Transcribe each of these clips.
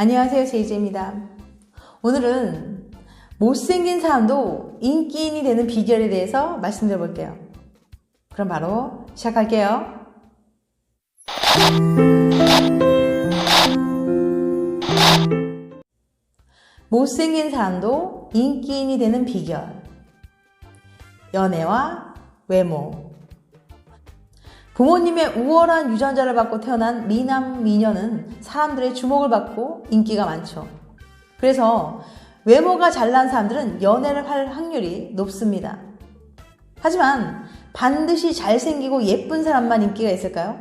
안녕하세요. 제이제입니다. 오늘은 못생긴 사람도 인기인이 되는 비결에 대해서 말씀드려 볼게요. 그럼 바로 시작할게요. 못생긴 사람도 인기인이 되는 비결. 연애와 외모. 부모님의 우월한 유전자를 받고 태어난 미남, 미녀는 사람들의 주목을 받고 인기가 많죠. 그래서 외모가 잘난 사람들은 연애를 할 확률이 높습니다. 하지만 반드시 잘생기고 예쁜 사람만 인기가 있을까요?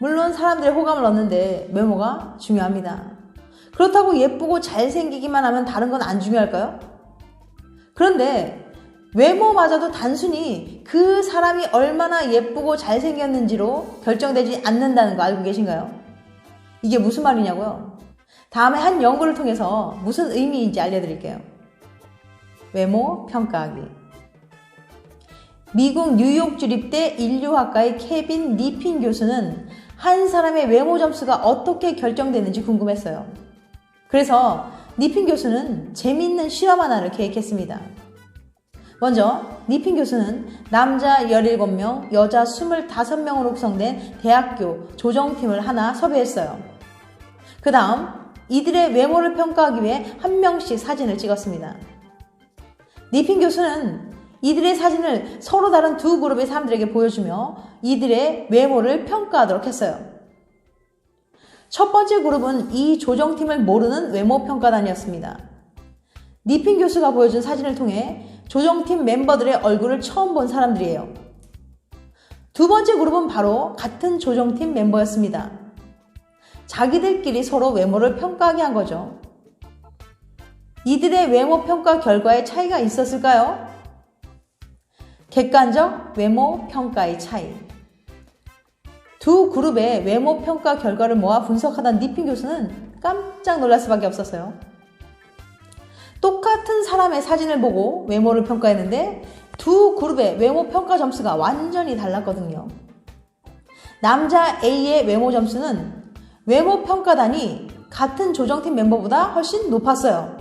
물론 사람들의 호감을 얻는데 외모가 중요합니다. 그렇다고 예쁘고 잘생기기만 하면 다른 건 안 중요할까요? 그런데 외모마저도 단순히 그 사람이 얼마나 예쁘고 잘생겼는지로 결정되지 않는다는 거 알고 계신가요? 이게 무슨 말이냐고요? 다음에 한 연구를 통해서 무슨 의미인지 알려드릴게요. 외모 평가하기. 미국 뉴욕 주립대 인류학과의 케빈 니핀 교수는 한 사람의 외모 점수가 어떻게 결정되는지 궁금했어요. 그래서 니핀 교수는 재미있는 실험 하나를 계획했습니다. 먼저 니핀 교수는 남자 17명, 여자 25명으로 구성된 대학교 조정팀을 하나 섭외했어요. 그 다음 이들의 외모를 평가하기 위해 한 명씩 사진을 찍었습니다. 니핀 교수는 이들의 사진을 서로 다른 두 그룹의 사람들에게 보여주며 이들의 외모를 평가하도록 했어요. 첫 번째 그룹은 이 조정팀을 모르는 외모 평가단이었습니다. 니핀 교수가 보여준 사진을 통해 조정팀 멤버들의 얼굴을 처음 본 사람들이에요. 두 번째 그룹은 바로 같은 조정팀 멤버였습니다. 자기들끼리 서로 외모를 평가하게 한 거죠. 이들의 외모 평가 결과에 차이가 있었을까요? 객관적 외모 평가의 차이. 두 그룹의 외모 평가 결과를 모아 분석하던 니핀 교수는 깜짝 놀랄 수밖에 없었어요. 똑같은 사람의 사진을 보고 외모를 평가했는데 두 그룹의 외모 평가 점수가 완전히 달랐거든요. 남자 A의 외모 점수는 외모 평가단이 같은 조정팀 멤버보다 훨씬 높았어요.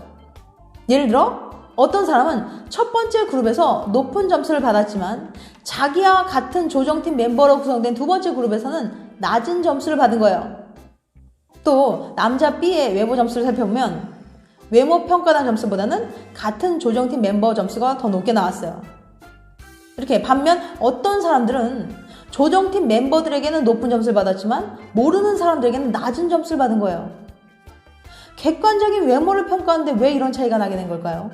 예를 들어 어떤 사람은 첫 번째 그룹에서 높은 점수를 받았지만 자기와 같은 조정팀 멤버로 구성된 두 번째 그룹에서는 낮은 점수를 받은 거예요. 또 남자 B의 외모 점수를 살펴보면 외모 평가단 점수보다는 같은 조정팀 멤버 점수가 더 높게 나왔어요. 이렇게 반면 어떤 사람들은 조정팀 멤버들에게는 높은 점수를 받았지만 모르는 사람들에게는 낮은 점수를 받은 거예요. 객관적인 외모를 평가하는데 왜 이런 차이가 나게 된 걸까요?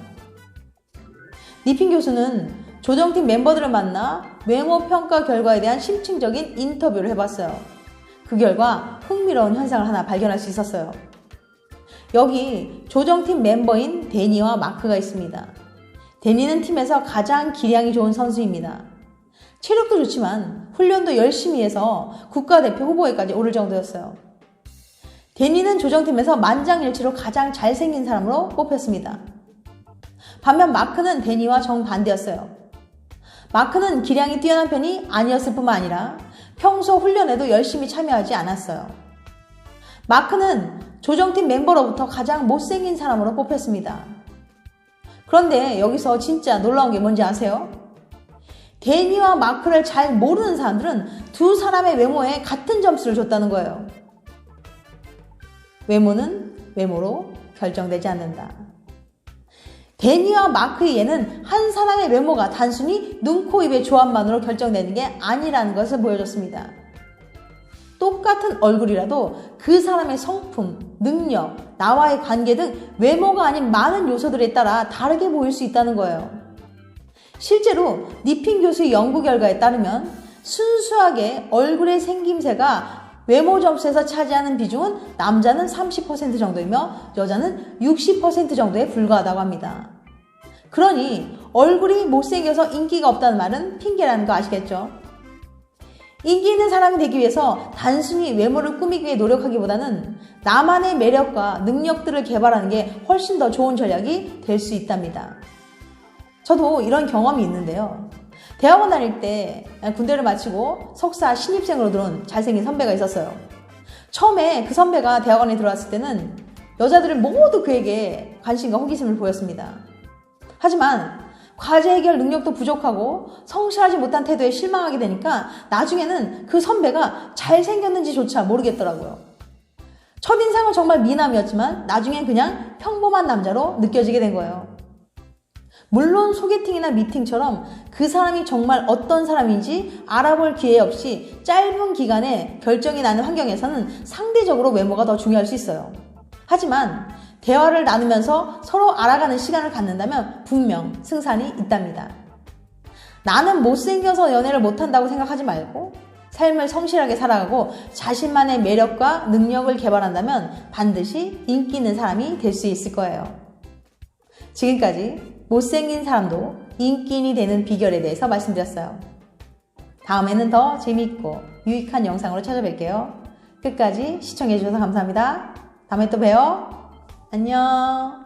니핀 교수는 조정팀 멤버들을 만나 외모 평가 결과에 대한 심층적인 인터뷰를 해봤어요. 그 결과 흥미로운 현상을 하나 발견할 수 있었어요. 여기 조정팀 멤버인 데니와 마크가 있습니다. 데니는 팀에서 가장 기량이 좋은 선수입니다. 체력도 좋지만 훈련도 열심히 해서 국가대표 후보에까지 오를 정도였어요. 데니는 조정팀에서 만장일치로 가장 잘생긴 사람으로 뽑혔습니다. 반면 마크는 데니와 정반대였어요. 마크는 기량이 뛰어난 편이 아니었을 뿐만 아니라 평소 훈련에도 열심히 참여하지 않았어요. 마크는 조정팀 멤버로부터 가장 못생긴 사람으로 뽑혔습니다. 그런데 여기서 진짜 놀라운 게 뭔지 아세요? 데니와 마크를 잘 모르는 사람들은 두 사람의 외모에 같은 점수를 줬다는 거예요. 외모는 외모로 결정되지 않는다. 데니와 마크의 예는 한 사람의 외모가 단순히 눈, 코, 입의 조합만으로 결정되는 게 아니라는 것을 보여줬습니다. 똑같은 얼굴이라도 그 사람의 성품, 능력, 나와의 관계 등 외모가 아닌 많은 요소들에 따라 다르게 보일 수 있다는 거예요. 실제로 니핀 교수의 연구 결과에 따르면 순수하게 얼굴의 생김새가 외모 점수에서 차지하는 비중은 남자는 30% 정도이며 여자는 60% 정도에 불과하다고 합니다. 그러니 얼굴이 못생겨서 인기가 없다는 말은 핑계라는 거 아시겠죠? 인기 있는 사람이 되기 위해서 단순히 외모를 꾸미기 위해 노력하기보다는 나만의 매력과 능력들을 개발하는 게 훨씬 더 좋은 전략이 될 수 있답니다. 저도 이런 경험이 있는데요. 대학원 다닐 때 군대를 마치고 석사 신입생으로 들어온 잘생긴 선배가 있었어요. 처음에 그 선배가 대학원에 들어왔을 때는 여자들은 모두 그에게 관심과 호기심을 보였습니다. 하지만 과제 해결 능력도 부족하고 성실하지 못한 태도에 실망하게 되니까 나중에는 그 선배가 잘생겼는지조차 모르겠더라고요. 첫인상은 정말 미남이었지만 나중엔 그냥 평범한 남자로 느껴지게 된 거예요. 물론 소개팅이나 미팅처럼 그 사람이 정말 어떤 사람인지 알아볼 기회 없이 짧은 기간에 결정이 나는 환경에서는 상대적으로 외모가 더 중요할 수 있어요. 하지만 대화를 나누면서 서로 알아가는 시간을 갖는다면 분명 승산이 있답니다. 나는 못생겨서 연애를 못한다고 생각하지 말고 삶을 성실하게 살아가고 자신만의 매력과 능력을 개발한다면 반드시 인기 있는 사람이 될 수 있을 거예요. 지금까지 못생긴 사람도 인기인이 되는 비결에 대해서 말씀드렸어요. 다음에는 더 재미있고 유익한 영상으로 찾아뵐게요. 끝까지 시청해주셔서 감사합니다. 다음에 또 봬요. 안녕.